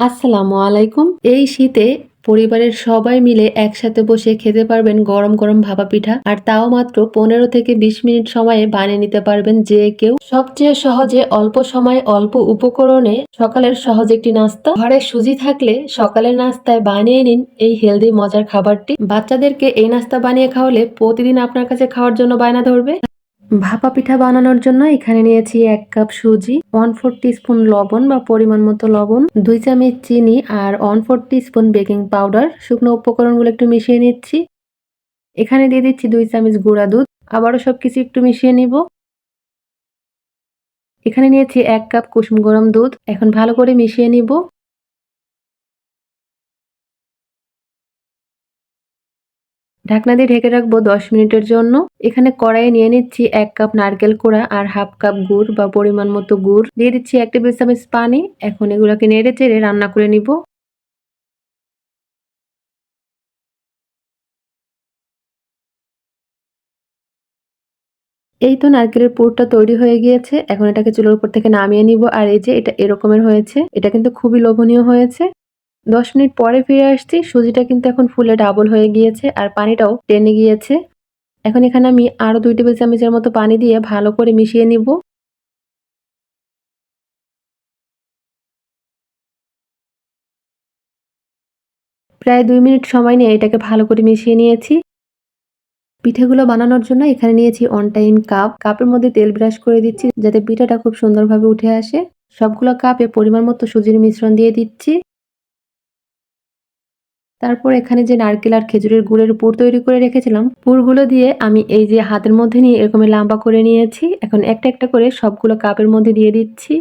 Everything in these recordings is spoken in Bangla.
আসসালামু আলাইকুম। এই শীতে পরিবারের সবাই মিলে একসাথে বসে খেতে পারবেন গরম গরম ভাপা পিঠা, আর তাও মাত্র পনেরো থেকে বিশ মিনিট সময়ে বানিয়ে নিতে পারবেন যে কেউ। সবচেয়ে সহজে অল্প সময় অল্প উপকরণে সকালের সহজ একটি নাস্তা। ঘরে সুজি থাকলে সকালের নাস্তায় বানিয়ে নিন এই হেলদি মজার খাবারটি। বাচ্চাদেরকে এই নাস্তা বানিয়ে খাওয়ালে প্রতিদিন আপনার কাছে খাওয়ার জন্য বায়না ধরবে। ভাপা পিঠা বানানোর জন্য এখানে নিয়েছি এক কাপ সুজি ওয়ান ফোর স্পুন লবণ বা পরিমাণ মতো লবণ, দুই চামচ চিনি আর one four spoon baking powder শুকনো উপকরণগুলো একটু মিশিয়ে নিচ্ছি। এখানে দিয়ে দিচ্ছি দুই চামচ গুঁড়া দুধ। আবারও সবকিছু একটু মিশিয়ে নিব। এখানে নিয়েছি এক কাপ কুসুম গরম দুধ। এখন ভালো করে মিশিয়ে নিব। ঢাকনা দিয়ে ঢেকে রাখব দশ মিনিটের জন্য। এখানে কড়াইয়ে নিয়ে নিচ্ছি এক কাপ নারকেল কোড়া আর হাফ কাপ গুড় বা পরিমাণ মতো গুড়। দিয়ে দিচ্ছি এক টেবিল চামচ পানি। এখন এগুলোকে নেড়ে চেড়ে রান্না করে নিব। এই তো নারকেলের পুরটা তৈরি হয়ে গিয়েছে। এখন এটাকে চুলোর উপর থেকে নামিয়ে নিব। আর এই যে এটা এরকমের হয়েছে। এটা কিন্তু খুবই লোভনীয় হয়েছে। দশ মিনিট পরে ফিরে আসছি। সুজিটা কিন্তু এখন ফুলে ডাবল হয়ে গিয়েছে আর পানিটাও টেনে গিয়েছে। এখন এখানে আমি আরও দুই টেবিল চামচের মতো পানি দিয়ে ভালো করে মিশিয়ে নিব। প্রায় দুই মিনিট সময় নিয়ে এটাকে ভালো করে মিশিয়ে নিয়েছি। পিঠেগুলো বানানোর জন্য এখানে নিয়েছি অন টাইম কাপ কাপের মধ্যে তেল ব্রাশ করে দিচ্ছি যাতে পিঠাটা খুব সুন্দরভাবে উঠে আসে। সবগুলো কাপে পরিমাণ মতো সুজির মিশ্রণ দিয়ে দিচ্ছি। তারপর এখানে যে নারকেল আর খেজুরের গুড়ের পুর তৈরি করে রেখেছিলাম, পুরগুলো দিয়ে আমি এই যে হাতের মধ্যে নিয়ে এরকম লম্বা করে নিয়েছি। এখন একটা একটা করে সবগুলো কাপের মধ্যে দিয়ে দিচ্ছি।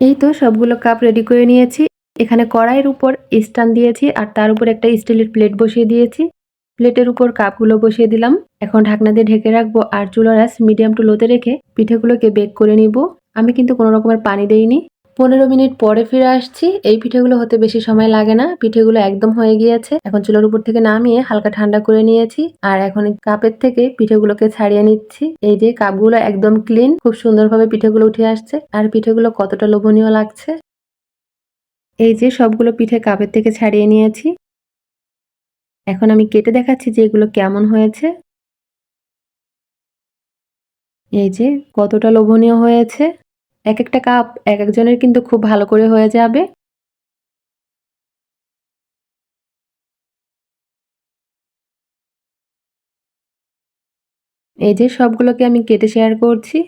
এই তো সবগুলো কাপ রেডি করে নিয়েছি। এখানে কড়াইয়ের উপর স্ট্যান্ড দিয়েছি আর তার উপর একটা স্টিলের প্লেট বসিয়ে দিয়েছি। প্লেটের উপর কাপগুলো বসিয়ে দিলাম। এখন ঢাকনা দিয়ে ঢেকে রাখব আর চুলার আঁচ মিডিয়াম টু লোতে রেখে পিঠেগুলোকে বেক করে নিব। আমি কিন্তু কোনো রকমের পানি দেইনি। পনেরো মিনিট পরে ফিরে আসছি। এই পিঠেগুলো হতে বেশি সময় লাগে না। পিঠেগুলো একদম হয়ে গিয়েছে। এখন চুলার উপর থেকে নামিয়ে হালকা ঠান্ডা করে নিয়েছি। আর এখন কাপের থেকে পিঠেগুলোকে ছাড়িয়ে নিচ্ছি। এই যে কাপগুলো একদম ক্লিন, খুব সুন্দরভাবে পিঠেগুলো উঠে আসছে। আর পিঠেগুলো কতটা লোভনীয় লাগছে। এই যে সবগুলো পিঠে কাপের থেকে ছাড়িয়ে নিয়েছি। এখন আমি কেটে দেখাচ্ছি যে এগুলো কেমন হয়েছে। এই যে কতটা লোভনীয় হয়েছে। এক একটা কাপ এক একজনের কিন্তু খুব ভালো করে হয়ে যাবে। এই যে সবগুলোকে আমি কেটে শেয়ার করছি।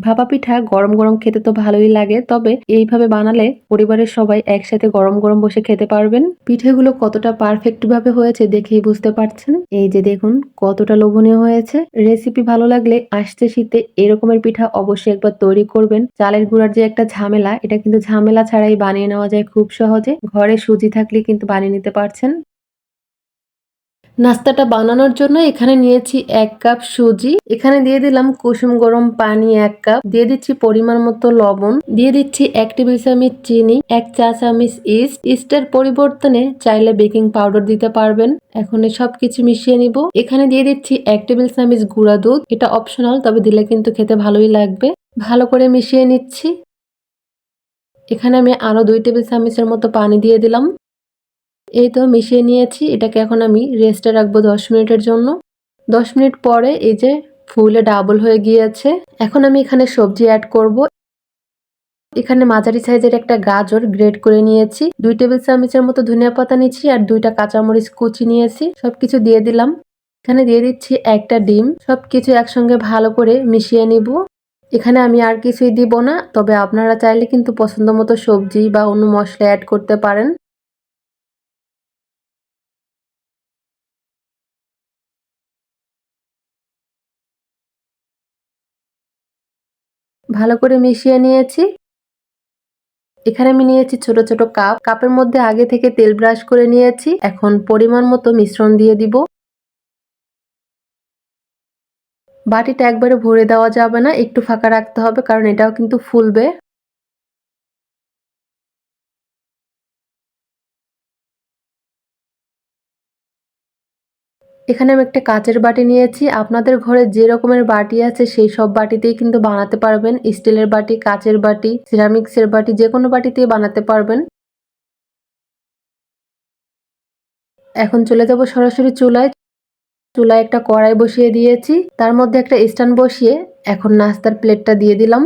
ভাপা পিঠা গরম গরম খেতে তো ভালোই লাগে, তবে এইভাবে বানালে পরিবারের সবাই একসাথে গরম গরম বসে খেতে পারবেন। পিঠেগুলো কতটা পারফেক্ট ভাবে হয়েছে দেখেই বুঝতে পারছেন? এই যে দেখুন, কতটা লোভনীয় হয়েছে। রেসিপি ভালো লাগলে আসতে শীতে এরকমের পিঠা অবশ্যই একবার তৈরি করবেন। চালের গুঁড়ার যে একটা ঝামেলা, এটা কিন্তু ঝামেলা ছাড়াই বানিয়ে নেওয়া যায় খুব সহজে। ঘরে সুজি থাকলে কিন্তু বানিয়ে নিতে পারছেন। নাস্তাটা বানানোর জন্য এখানে নিয়েছি এক কাপ সুজি। এখানে দিয়ে দিলাম কুসুম গরম পানি এক কাপ। দিয়ে দিচ্ছি পরিমাণ মতো লবণ। দিয়ে দিচ্ছি এক টেবিল চামচ চিনি, এক চা চামচ ইস্ট। ইস্টের পরিবর্তনে চাইলে বেকিং পাউডার দিতে পারবেন। এখন সবকিছু মিশিয়ে নিব। এখানে দিয়ে দিচ্ছি এক টেবিল চামচ গুঁড়া দুধ। এটা অপশনাল তবে দিলে কিন্তু খেতে ভালোই লাগবে। ভালো করে মিশিয়ে নিচ্ছি। এখানে আমি আরও দুই টেবিল চামচের মতো পানি দিয়ে দিলাম। এই তো মিশিয়ে নিয়েছি, এটাকে এখন আমি রেস্টে রাখব দশ মিনিটের জন্য। দশ মিনিট পরে এই যে ফুলে ডাবল হয়ে গিয়েছে, এখন আমি এখানে সবজি অ্যাড করব। এখানে মাঝারি সাইজের একটা গাজর গ্রেড করে নিয়েছি, দুই টেবিল চামচের মতো ধনিয়া পাতা নিয়েছি আর দুইটা কাঁচামরিচ কুচি নিয়েছি, সবকিছু দিয়ে দিলাম। এখানে দিয়ে দিচ্ছি একটা ডিম, সবকিছু একসঙ্গে ভালো করে মিশিয়ে নিব। এখানে আমি আর কিছুই দিব না, তবে আপনারা চাইলে কিন্তু পছন্দ মতো সবজি বা অন্য মশলা অ্যাড করতে পারেন। ভালো করে মিশিয়ে নিয়েছি। এখানে আমি নিয়েছি ছোট ছোট কাপ। কাপের মধ্যে আগে থেকে তেল ব্রাশ করে নিয়েছি। এখন পরিমাণ মতো মিশ্রণ দিয়ে দিব। বাটিটা একবারে ভরে দেওয়া যাবে না। একটু ফাঁকা রাখতে হবে, কারণ এটাও কিন্তু ফুলবে। এখানে আমি একটা কাচের বাটি নিয়েছি। আপনাদের ঘরে যে রকমের বাটি আছে, সেই সব বাটিতেই কিন্তু বানাতে পারবেন। স্টিলের বাটি, কাচের বাটি, সিরামিক্সের বাটি, যে কোনো বাটিতেই বানাতে পারবেন। এখন চলে যাব সরাসরি চুলায়। চুলায় একটা কড়াই বসিয়ে দিয়েছি। তার মধ্যে একটা স্ট্যান্ড বসিয়ে এখন নাস্তার প্লেটটা দিয়ে দিলাম।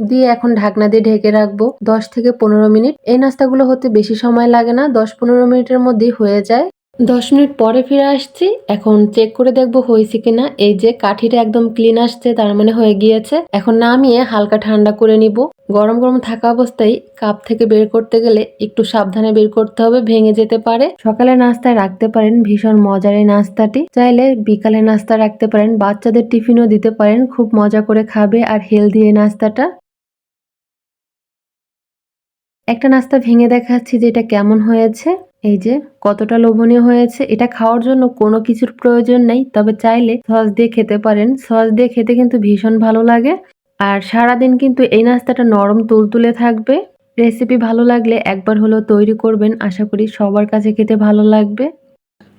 দিয়ে এখন ঢাকনা দিয়ে ঢেকে রাখব দশ থেকে পনেরো মিনিট। এই নাস্তাগুলো হতে বেশি সময় লাগে না, দশ পনেরো মিনিটের মধ্যেই হয়ে যায়। দশ মিনিট পরে ফিরে আসছি, এখন চেক করে দেখব হয়েছে কিনা। এই যে কাঠিটা একদম ক্লিন আসছে, তার মানে হয়ে গিয়েছে। এখন নামিয়ে হালকা ঠান্ডা করে নিব। গরম গরম থাকা অবস্থায় কাপ থেকে বের করতে গেলে একটু সাবধানে বের করতে হবে, ভেঙে যেতে পারে। সকালে নাস্তায় রাখতে পারেন ভীষণ মজার এই নাস্তাটি। চাইলে বিকালে নাস্তা রাখতে পারেন, বাচ্চাদের টিফিনও দিতে পারেন, খুব মজা করে খাবে আর হেলদি এই নাস্তাটা। একটা নাস্তা ভেঙে দেখাচ্ছি যে এটা কেমন হয়েছে। এই যে, কতটা লোভনীয় হয়েছে। এটা খাওয়ার জন্য কোনো কিছুর প্রয়োজন নেই, তবে চাইলে সস দিয়ে খেতে পারেন। সস দিয়ে খেতে কিন্তু ভীষণ ভালো লাগে। আর সারাদিন কিন্তু এই নাস্তাটা নরম তুলতুলে থাকবে। রেসিপি ভালো লাগলে একবার হলেও তৈরি করবেন। আশা করি সবার কাছে খেতে ভালো লাগবে।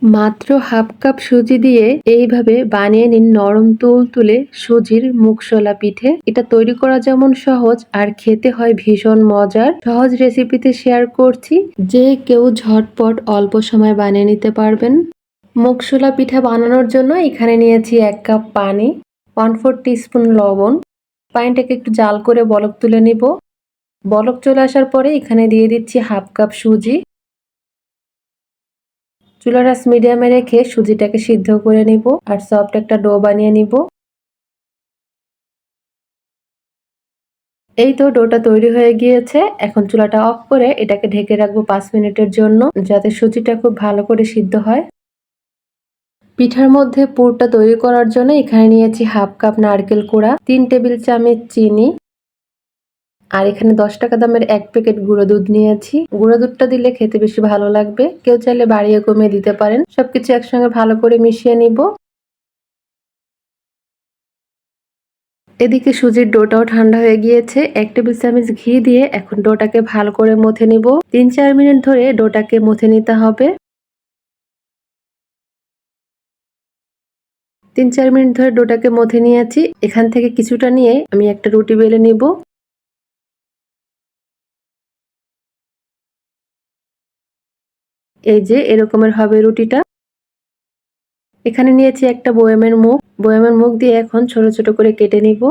মাত্র হাফ কাপ সুজি দিয়ে এইভাবে বানিয়ে নিন নরম তুল তুলে সুজির মুখশোলা পিঠে। এটা তৈরি করা যেমন সহজ আর খেতে হয় ভীষণ মজার। সহজ রেসিপিতে শেয়ার করছি। যে কেউ ঝটপট অল্প সময় বানিয়ে নিতে পারবেন। মুখশোলা পিঠা বানানোর জন্য এখানে নিয়েছি এক কাপ পানি ওয়ান ফোর টিস্পুন লবণ। পানিটাকে একটু জাল করে বলক তুলে নিব। বলক চলে আসার পরে এখানে দিয়ে দিচ্ছি হাফ কাপ সুজি। চুলার আঁচ মিডিয়ামে রেখে সুজিটাকে সিদ্ধ করে নিব আর সফট একটা ডো বানিয়ে নিব। এই তো ডোটা তৈরি হয়ে গিয়েছে। এখন চুলাটা অফ করে এটাকে ঢেকে রাখব পাঁচ মিনিটের জন্য, যাতে সুজিটা খুব ভালো করে সিদ্ধ হয়। পিঠার মধ্যে পুরটা তৈরি করার জন্য এখানে নিয়েছি হাফ কাপ নারকেল কোড়া, তিন টেবিল চামচ চিনি আর এখানে দশ টাকা দামের এক প্যাকেট গুঁড়ো দুধ নিয়েছি। গুঁড়ো দুধটা দিলে খেতে বেশি ভালো লাগবে। কেউ চাইলে বাড়িয়ে কমিয়ে দিতে পারেন। সবকিছু একসঙ্গে ভালো করে মিশিয়ে নিব। এদিকে সুজির ডোটাও ঠান্ডা হয়ে গিয়েছে। এক টেবিল চামচ ঘি দিয়ে এখন ডোটাকে ভালো করে মথে নিব। তিন চার মিনিট ধরে ডোটাকে মথে নিতে হবে। তিন চার মিনিট ধরে ডোটাকে মথে নিয়েছি। এখান থেকে কিছুটা নিয়ে আমি একটা রুটি বেলে নিব। এই যে এরকমের হবে রুটিটা। এখানে নিয়েছি একটা বয়ামের মুখ। বয়ামের মুখ দিয়ে এখন ছোট ছোট করে কেটে নিব।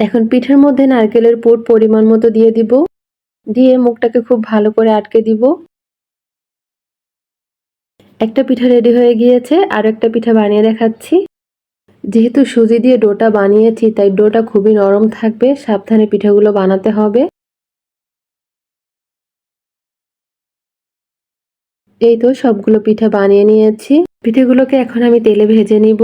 এখন পিঠের মধ্যে নারকেলের পুর পরিমাণ মতো দিয়ে দিব। দিয়ে মুখটাকে খুব ভালো করে আটকে দিব। একটা পিঠা রেডি হয়ে গিয়েছে, আর একটা পিঠা বানিয়ে দেখাচ্ছি। যেহেতু সুজি দিয়ে ডোটা বানিয়েছি, তাই ডোটা খুবই নরম থাকবে। সাবধানে পিঠাগুলো বানাতে হবে। এই তো সবগুলো পিঠা বানিয়ে নিয়েছি। পিঠেগুলোকে এখন আমি তেলে ভেজে নিব।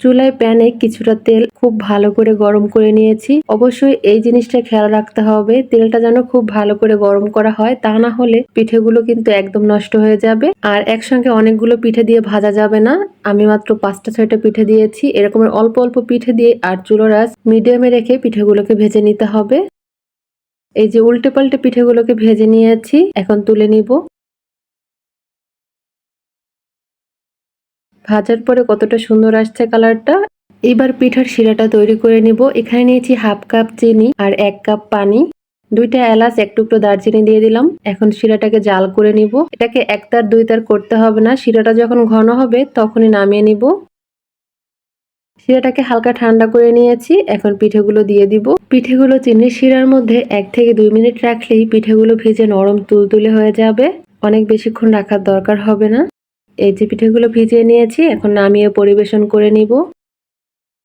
চুলায় প্যানে কিছুটা তেল খুব ভালো করে গরম করে নিয়েছি। অবশ্যই এই জিনিসটা খেয়াল রাখতে হবে, তেলটা যেন খুব ভালো করে গরম করা হয়, তা না হলে পিঠেগুলো কিন্তু একদম নষ্ট হয়ে যাবে। আর একসঙ্গে অনেকগুলো পিঠে দিয়ে ভাজা যাবে না। আমি মাত্র পাঁচটা, ছয়টা পিঠে দিয়েছি। এরকমের অল্প অল্প পিঠে দিয়ে আর চুলোর আঁচ মিডিয়ামে রেখে পিঠেগুলোকে ভেজে নিতে হবে। এই যে উল্টে পাল্টে পিঠেগুলোকে ভেজে নিয়েছি। এখন তুলে নিব। ভাজার পরে কতটা সুন্দর আসছে কালারটা। এবার পিঠার শিরাটা তৈরি করে নিব। এখানে নিয়েছি হাফ কাপ চিনি আর এক কাপ পানি। দুইটা এলাচ, এক টুকরো দারচিনি দিয়ে দিলাম। এখন শিরাটাকে জাল করে নিব। এটাকে এক তার দুই তার করতে হবে না। শিরাটা যখন ঘন হবে, তখনই নামিয়ে নিব। শিরাটাকে হালকা ঠান্ডা করে নিয়েছি। এখন পিঠেগুলো দিয়ে দিব। পিঠেগুলো চিনির শিরার মধ্যে এক থেকে দুই মিনিট রাখলেই পিঠেগুলো ভেজে নরম তুলতুলে হয়ে যাবে। অনেক বেশিক্ষণ রাখার দরকার হবে না। এই যে পিঠেগুলো ভিজিয়ে নিয়েছি, এখন নামিয়ে পরিবেশন করে নিব।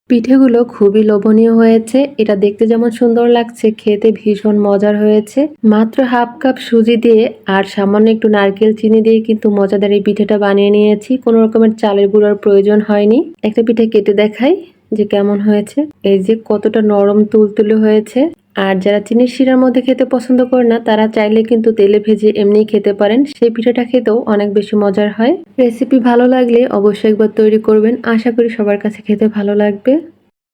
পিঠেগুলো খুবই লোভনীয় হয়েছে, এটা দেখতে যেমন সুন্দর লাগছে, খেতে ভীষণ মজার হয়েছে। মাত্র হাফ কাপ সুজি দিয়ে আর সামান্য একটু নারকেল চিনি দিয়ে কিন্তু মজাদার এই পিঠেটা বানিয়ে নিয়েছি, কোনো রকমের চালের গুঁড়োর প্রয়োজন হয়নি। একটা পিঠে কেটে দেখাই যে কেমন হয়েছে। এই যে কতটা নরম তুলতুলে হয়েছে। আর যারা চিনির শিরার মধ্যে খেতে পছন্দ করে না, তারা চাইলে কিন্তু তেলে ভেজে এমনি খেতে পারেন। সেই পিঠাটা খেতেও অনেক বেশি মজার হয়। রেসিপি ভালো লাগলে অবশ্যই একবার তৈরি করবেন। আশা করি সবার কাছে খেতে ভালো লাগবে।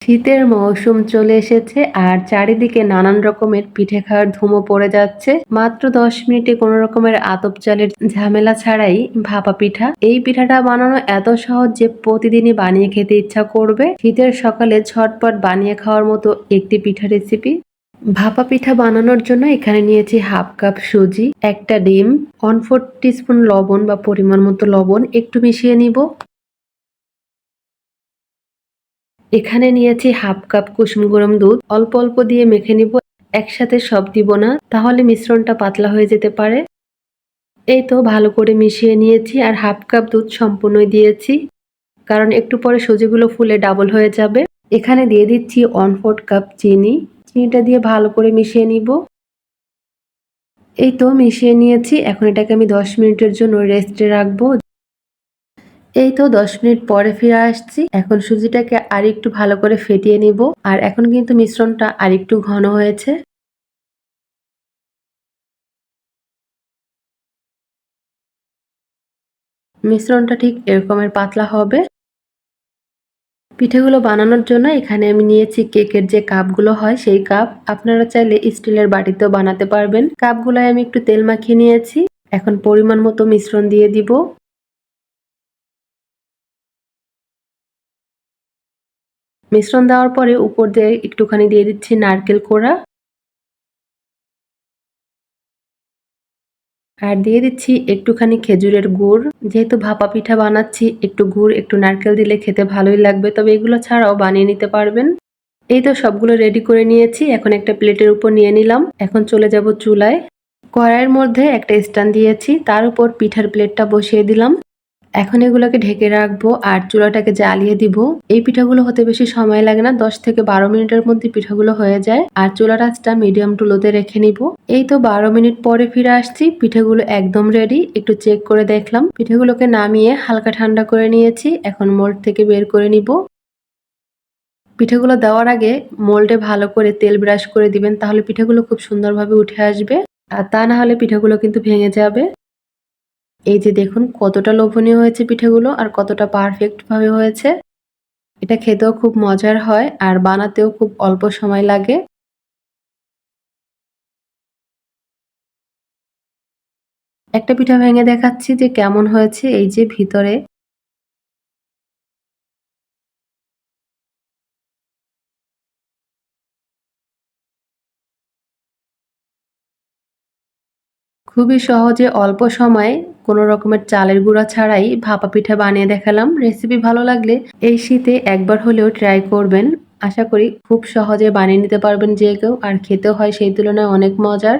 শীতের মৌসুম চলে এসেছে আর চারিদিকে নানান রকমের পিঠে খাওয়ার ধুমো পড়ে যাচ্ছে। মাত্র দশ মিনিটে কোনো রকমের আতপ চালের ঝামেলা ছাড়াই ভাপা পিঠা। এই পিঠাটা বানানো এত সহজ যে প্রতিদিনই বানিয়ে খেতে ইচ্ছা করবে। শীতের সকালে ঝটপট বানিয়ে খাওয়ার মতো একটি পিঠা রেসিপি। ভাপা পিঠা বানানোর জন্য এখানে নিয়েছি হাফ কাপ সুজি, একটা ডিম ওয়ান ফোর টিস্পুন লবণ বা পরিমাণ মতো লবণ, একটু মিশিয়ে নিব। এখানে নিয়েছি হাফ কাপ কুসুম গরম দুধ, অল্প অল্প দিয়ে মেখে নিব, একসাথে সব দিব না, তাহলে মিশ্রণটা পাতলা হয়ে যেতে পারে। এই তো ভালো করে মিশিয়ে নিয়েছি আর হাফ কাপ দুধ সম্পূর্ণই দিয়েছি, কারণ একটু পরে সুজিগুলো ফুলে ডাবল হয়ে যাবে। এখানে দিয়ে দিচ্ছি ওয়ান ফোর্থ কাপ চিনি চিনিটা দিয়ে ভালো করে মিশিয়ে নিব। এই তো মিশিয়ে নিয়েছি। এখন এটাকে আমি দশ মিনিটের জন্য রেস্টে রাখব। এই তো দশ মিনিট পরে ফিরে আসছি। এখন সুজিটাকে আর একটু ভালো করে ফেটিয়ে নিব। আর এখন কিন্তু মিশ্রণটা আর একটু ঘন হয়েছে। মিশ্রণটা ঠিক এরকমের পাতলা হবে। পিঠেগুলো বানানোর জন্য এখানে আমি নিয়েছি কেকের যে কাপগুলো হয় সেই কাপ। আপনারা চাইলে স্টিলের বাটিতেও বানাতে পারবেন। কাপগুলোয় আমি একটু তেল মাখিয়ে নিয়েছি। এখন পরিমাণ মতো মিশ্রণ দিয়ে দিব। মিশ্রণ দেওয়ার পরে উপর দিয়ে একটুখানি দিয়ে দিচ্ছি নারকেল কোড়া। আর দিয়ে দিচ্ছি একটুখানি খেজুরের গুড়। যেহেতু ভাপা পিঠা বানাচ্ছি, একটু গুড়, একটু নারকেল দিলে খেতে ভালোই লাগবে। তবে এগুলো ছাড়াও বানিয়ে নিতে পারবেন। এই তো সবগুলো রেডি করে নিয়েছি, এখন একটা প্লেটের উপর নিয়ে নিলাম। এখন চলে যাব চুলায়। কড়াইয়ের মধ্যে একটা স্ট্যান্ড দিয়েছি, তার উপর পিঠার প্লেটটা বসিয়ে দিলাম। এখন এগুলোকে ঢেকে রাখব আর চুলাটাকে জ্বালিয়ে দিব। এই পিঠাগুলো হতে বেশি সময় লাগে না, দশ থেকে বারো মিনিটের মধ্যে পিঠাগুলো হয়ে যায়। আর চুলার আঁচটা মিডিয়াম টুলোতে রেখে নিব। এই তো বারো মিনিট পরে ফিরে আসছি, পিঠাগুলো একদম রেডি একটু চেক করে দেখলাম। পিঠাগুলোকে নামিয়ে হালকা ঠান্ডা করে নিয়েছি। এখন মোল্ড থেকে বের করে নিব। পিঠাগুলো দেওয়ার আগে মোল্ডে ভালো করে তেল ব্রাশ করে দিবেন, তাহলে পিঠাগুলো খুব সুন্দরভাবে উঠে আসবে। আর তা না হলে পিঠাগুলো কিন্তু ভেঙে যাবে। এই যে দেখুন, কতটা লোভনীয় হয়েছে পিঠেগুলো আর কতটা পারফেক্ট ভাবে হয়েছে। এটা খেতেও খুব মজার হয় আর বানাতেও খুব অল্প সময় লাগে। একটা পিঠা ভেঙে দেখাচ্ছি যে কেমন হয়েছে এই যে ভিতরে। খুবই সহজে অল্প সময়ে কোনো রকমের চালের গুঁড়া ছাড়াই ভাপা পিঠা বানিয়ে দেখালাম। রেসিপি ভালো লাগলে এই শীতে একবার হলেও ট্রাই করবেন। আশা করি খুব সহজে বানিয়ে নিতে পারবেন যে কেউ। আর খেতেও হয় সেই তুলনায় অনেক মজার।